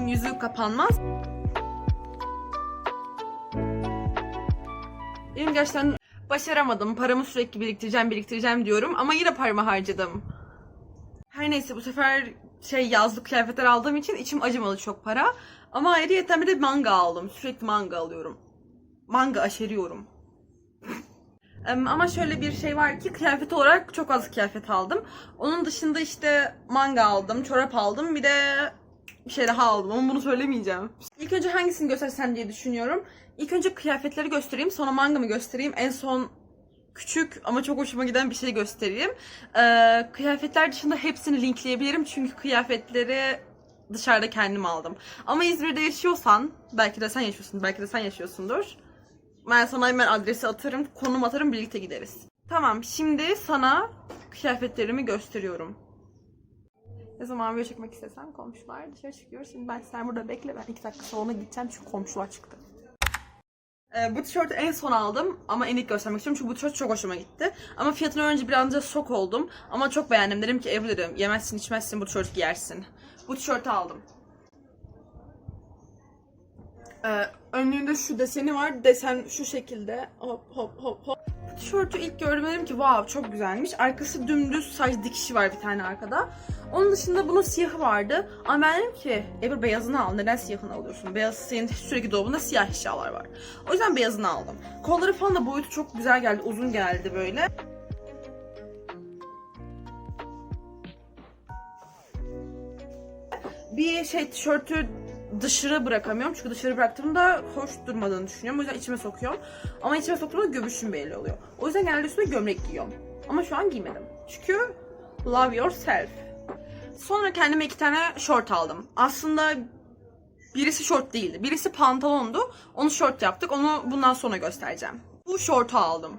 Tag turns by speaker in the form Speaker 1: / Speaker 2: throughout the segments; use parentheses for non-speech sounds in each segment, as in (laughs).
Speaker 1: yüzü kapanmaz. Benim gerçekten başaramadım. Paramı sürekli biriktireceğim, biriktireceğim diyorum ama yine paramı harcadım. Her neyse bu sefer şey yazlık kıyafetler aldığım için içim acımadı çok para. Ama ayrıyeten bir de manga aldım. Sürekli manga alıyorum. Manga aşeriyorum. (laughs) Ama şöyle bir şey var ki kıyafet olarak çok az kıyafet aldım. Onun dışında işte manga aldım, çorap aldım. Bir de bir şey daha aldım ama bunu söylemeyeceğim. İlk önce hangisini göstersem diye düşünüyorum. İlk önce kıyafetleri göstereyim, sonra mangamı göstereyim. En son küçük ama çok hoşuma giden bir şey göstereyim. Ee, kıyafetler dışında hepsini linkleyebilirim çünkü kıyafetleri dışarıda kendim aldım. Ama İzmir'de yaşıyorsan, belki de sen yaşıyorsun, belki de sen yaşıyorsundur. Ben sana hemen adresi atarım, konum atarım, birlikte gideriz. Tamam, şimdi sana kıyafetlerimi gösteriyorum. Ne zaman video çekmek istesem komşular dışarı çıkıyor. Şimdi ben sen burada bekle, ben iki dakika salona gideceğim çünkü komşular çıktı. Ee, bu tişörtü en son aldım ama en ilk göstermek istiyorum çünkü bu tişört çok hoşuma gitti. Ama fiyatını öğrenince birazcık şok oldum. Ama çok beğendim. Dedim ki Ebru dedim yemezsin içmezsin bu tişörtü giyersin. Bu tişörtü aldım. Ee, önlüğünde şu deseni var. Desen şu şekilde. Hop hop hop hop. Tişörtü ilk gördüm dedim ki wow çok güzelmiş. Arkası dümdüz saç dikişi var bir tane arkada. Onun dışında bunun siyahı vardı. Ama ben dedim ki Ebru beyazını al. Neden siyahını alıyorsun? Beyaz senin sürekli dolabında siyah eşyalar var. O yüzden beyazını aldım. Kolları falan da boyutu çok güzel geldi. Uzun geldi böyle. Bir şey tişörtü dışarı bırakamıyorum. Çünkü dışarı bıraktığımda hoş durmadığını düşünüyorum. O yüzden içime sokuyorum. Ama içime soktuğumda göbüşüm belli oluyor. O yüzden genelde üstüne gömlek giyiyorum. Ama şu an giymedim. Çünkü love yourself. Sonra kendime iki tane short aldım. Aslında birisi short değildi. Birisi pantolondu. Onu short yaptık. Onu bundan sonra göstereceğim. Bu short'u aldım.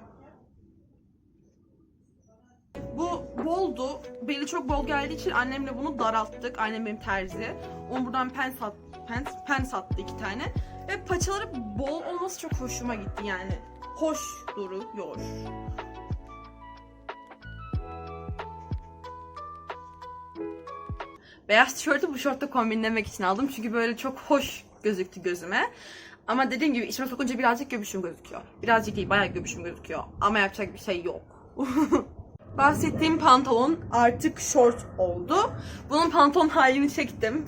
Speaker 1: Bu boldu. Beli çok bol geldiği için annemle bunu daralttık. Annem benim terzi. Onu buradan pen, sat, pen, pen sattı iki tane. Ve paçaları bol olması çok hoşuma gitti yani. Hoş duruyor. Beyaz tişörtü bu şortla kombinlemek için aldım. Çünkü böyle çok hoş gözüktü gözüme. Ama dediğim gibi içime sokunca birazcık göbüşüm gözüküyor. Birazcık değil bayağı göbüşüm gözüküyor. Ama yapacak bir şey yok. (laughs) Bahsettiğim pantolon artık short oldu. Bunun pantolon halini çektim.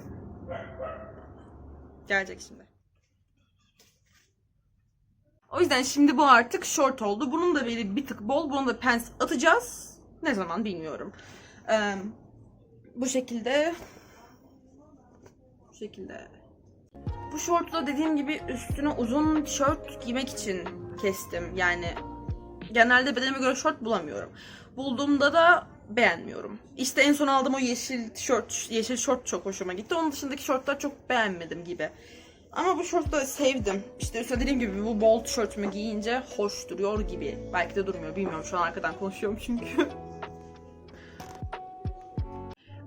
Speaker 1: Gelecek şimdi. O yüzden şimdi bu artık short oldu. Bunun da beli bir tık bol. Bunun da pants atacağız. Ne zaman bilmiyorum. Ee, bu şekilde bu şekilde bu şortu da dediğim gibi üstüne uzun tişört giymek için kestim. Yani genelde bedenime göre şort bulamıyorum. Bulduğumda da beğenmiyorum. İşte en son aldığım o yeşil tişört, yeşil şort çok hoşuma gitti. Onun dışındaki şortlar çok beğenmedim gibi. Ama bu şortu da sevdim. İşte üstüne dediğim gibi bu bol tişörtümü giyince hoş duruyor gibi. Belki de durmuyor bilmiyorum şu an arkadan konuşuyorum çünkü. (laughs)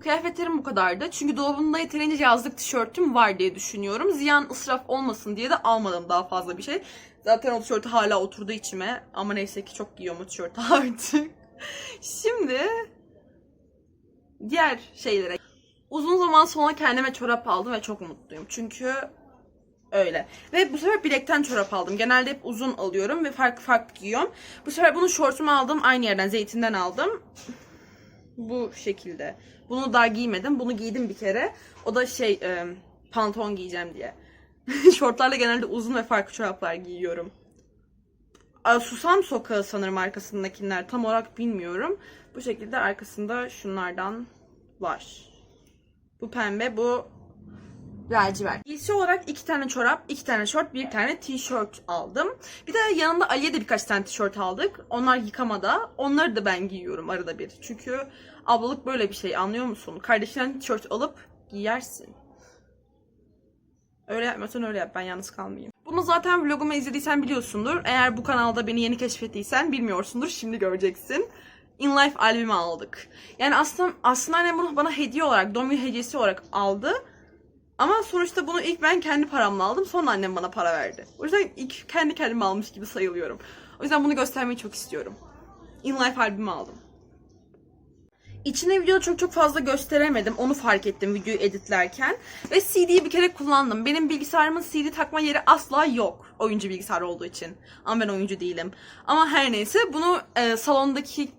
Speaker 1: Kıyafetlerim bu kadardı. Çünkü dolabımda yeterince yazlık tişörtüm var diye düşünüyorum. Ziyan ısraf olmasın diye de almadım daha fazla bir şey. Zaten o tişörtü hala oturdu içime. Ama neyse ki çok giyiyorum o tişörtü (laughs) artık. Şimdi diğer şeylere. Uzun zaman sonra kendime çorap aldım ve çok mutluyum. Çünkü öyle. Ve bu sefer bilekten çorap aldım. Genelde hep uzun alıyorum ve farklı farklı giyiyorum. Bu sefer bunu şortumu aldım. Aynı yerden zeytinden aldım. Bu şekilde. Bunu daha giymedim. Bunu giydim bir kere. O da şey e, pantolon giyeceğim diye. (laughs) Şortlarla genelde uzun ve farklı çoraplar giyiyorum. Susam Sokağı sanırım arkasındakiler. Tam olarak bilmiyorum. Bu şekilde arkasında şunlardan var. Bu pembe, bu lacivert. Giysi olarak iki tane çorap, iki tane şort, bir tane tişört aldım. Bir de yanında Ali'ye de birkaç tane tişört aldık. Onlar yıkamada. Onları da ben giyiyorum arada bir. Çünkü ablalık böyle bir şey anlıyor musun? Kardeşinden tişört alıp giyersin. Öyle yapmıyorsan öyle yap. Ben yalnız kalmayayım. Bunu zaten vlogumu izlediysen biliyorsundur. Eğer bu kanalda beni yeni keşfettiysen bilmiyorsundur. Şimdi göreceksin. In Life albümü aldık. Yani aslında aslında annem bunu bana hediye olarak, doğum günü hediyesi olarak aldı. Ama sonuçta bunu ilk ben kendi paramla aldım. Sonra annem bana para verdi. O yüzden ilk kendi kendime almış gibi sayılıyorum. O yüzden bunu göstermeyi çok istiyorum. In Life albümü aldım. içine videoda çok çok fazla gösteremedim. Onu fark ettim videoyu editlerken. Ve CD'yi bir kere kullandım. Benim bilgisayarımın CD takma yeri asla yok. Oyuncu bilgisayar olduğu için. Ama ben oyuncu değilim. Ama her neyse bunu e, salondaki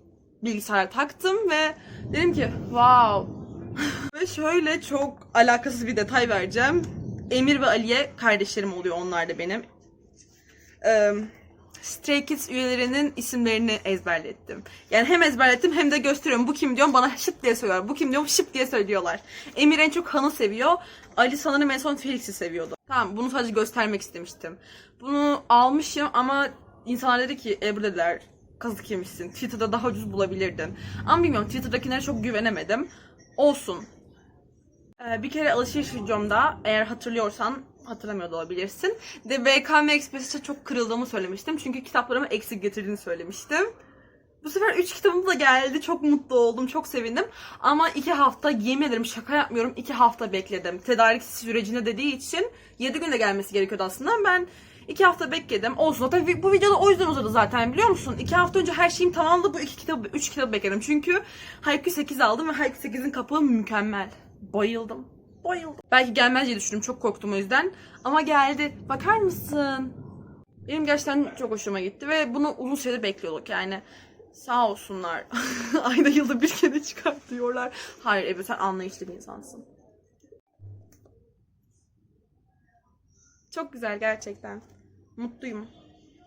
Speaker 1: bilgisayara taktım ve dedim ki wow. Ve şöyle çok alakasız bir detay vereceğim. Emir ve Aliye kardeşlerim oluyor onlar da benim. Eee Stray Kids üyelerinin isimlerini ezberlettim. Yani hem ezberlettim hem de gösteriyorum. Bu kim diyorum bana şıp diye söylüyorlar. Bu kim diyorum şıp diye söylüyorlar. Emir en çok Han'ı seviyor. Ali sanırım en son Felix'i seviyordu. Tamam bunu sadece göstermek istemiştim. Bunu almışım ama insanlar dedi ki Ebru dediler kazık yemişsin. Twitter'da daha ucuz bulabilirdin. Ama bilmiyorum Twitter'dakilere çok güvenemedim. Olsun. Ee, bir kere alışveriş videomda eğer hatırlıyorsan hatırlamıyor da olabilirsin. De BKM Express'e çok kırıldığımı söylemiştim. Çünkü kitaplarımı eksik getirdiğini söylemiştim. Bu sefer 3 kitabım da geldi. Çok mutlu oldum. Çok sevindim. Ama 2 hafta yemin ederim şaka yapmıyorum. 2 hafta bekledim. Tedarik sürecinde dediği için 7 günde gelmesi gerekiyordu aslında. Ben 2 hafta bekledim. Olsun. Vi- bu videoda o yüzden uzadı zaten biliyor musun? 2 hafta önce her şeyim tamamdı. Bu 2 kitabı 3 kitabı bekledim. Çünkü Haikyuu 8 aldım ve Haikyuu 8'in kapağı mükemmel. Bayıldım. Bayıldım. Belki gelmez diye düşündüm. Çok korktum o yüzden. Ama geldi. Bakar mısın? Benim gerçekten çok hoşuma gitti ve bunu uzun süredir bekliyorduk yani. Sağ olsunlar. (laughs) Ayda yılda bir kere çıkartıyorlar. Hayır Ebru sen anlayışlı bir insansın. Çok güzel gerçekten. Mutluyum.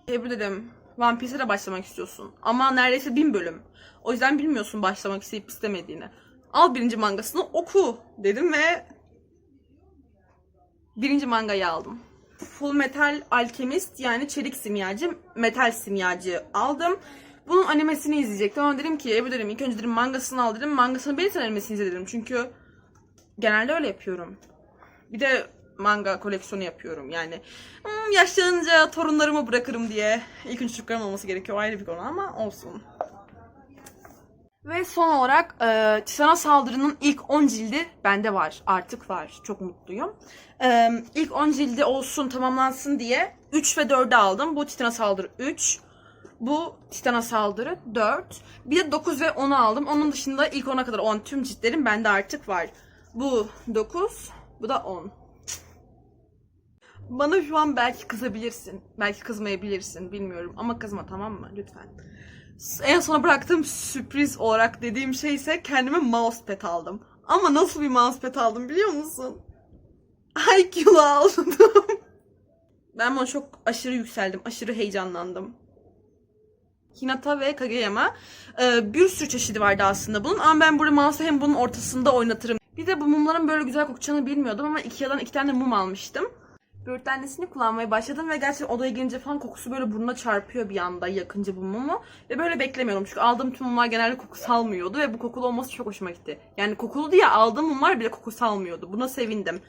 Speaker 1: Ebru dedim. One Piece'e de başlamak istiyorsun. Ama neredeyse bin bölüm. O yüzden bilmiyorsun başlamak isteyip istemediğini. Al birinci mangasını oku dedim ve birinci mangayı aldım. Full Metal Alchemist yani çelik simyacı, metal simyacı aldım. Bunun animesini izleyecektim ama dedim ki Ebru dedim ilk önce dedim mangasını al dedim. Mangasını bir sen animesini izle dedim. Çünkü genelde öyle yapıyorum. Bir de manga koleksiyonu yapıyorum yani. Hmm, yaşlanınca torunlarımı bırakırım diye. İlk önce çocuklarım olması gerekiyor ayrı bir konu ama olsun. Ve son olarak e, Titan'a saldırının ilk 10 cildi bende var. Artık var. Çok mutluyum. E, ilk 10 cildi olsun tamamlansın diye 3 ve 4'ü aldım. Bu Titan'a saldırı 3. Bu Titan'a saldırı 4. Bir de 9 ve 10'u aldım. Onun dışında ilk 10'a kadar 10 tüm ciltlerim bende artık var. Bu 9, bu da 10. Bana şu an belki kızabilirsin. Belki kızmayabilirsin. Bilmiyorum. Ama kızma tamam mı? Lütfen. En sona bıraktığım sürpriz olarak dediğim şey ise kendime mousepad aldım. Ama nasıl bir mousepad aldım biliyor musun? IQ'lu aldım. ben buna çok aşırı yükseldim. Aşırı heyecanlandım. Hinata ve Kageyama. Ee, bir sürü çeşidi vardı aslında bunun ama ben burada mouse'u hem bunun ortasında oynatırım. Bir de bu mumların böyle güzel kokacağını bilmiyordum ama Ikea'dan iki tane mum almıştım. Böğürtlenlisini kullanmaya başladım ve gerçekten odaya girince falan kokusu böyle burnuna çarpıyor bir anda yakınca bu mumu. Ve böyle beklemiyordum çünkü aldığım tüm mumlar genelde koku salmıyordu ve bu kokulu olması çok hoşuma gitti. Yani kokulu diye aldığım mumlar bile koku salmıyordu. Buna sevindim.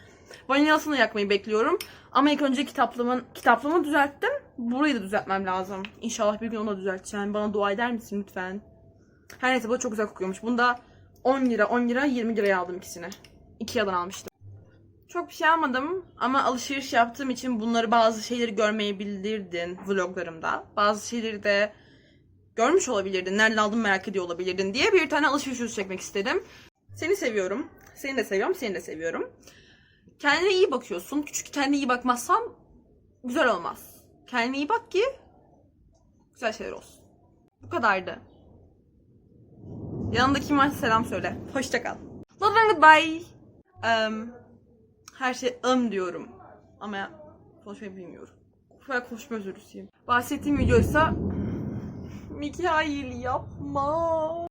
Speaker 1: Vanilyasını yakmayı bekliyorum. Ama ilk önce kitaplığımın, kitaplığımı düzelttim. Burayı da düzeltmem lazım. İnşallah bir gün onu da düzelteceğim. Bana dua eder misin lütfen? Her neyse bu çok güzel kokuyormuş. Bunda 10 lira, 10 lira, 20 liraya aldım ikisini. Ikea'dan almıştım. Çok bir şey almadım ama alışveriş yaptığım için bunları bazı şeyleri görmeyebilirdin vloglarımda. Bazı şeyleri de görmüş olabilirdin. Nereden aldım merak ediyor olabilirdin diye bir tane alışveriş videosu çekmek istedim. Seni seviyorum. Seni de seviyorum, seni de seviyorum. Kendine iyi bakıyorsun. Çünkü kendine iyi bakmazsan güzel olmaz. Kendine iyi bak ki güzel şeyler olsun. Bu kadardı. Yanındaki varsa selam söyle. Hoşça kal. Love and goodbye. Um, her şey ım diyorum. Ama konuşmayı bilmiyorum. Ben konuşma özürlüsüyüm. Bahsettiğim videoysa Mikail yapma.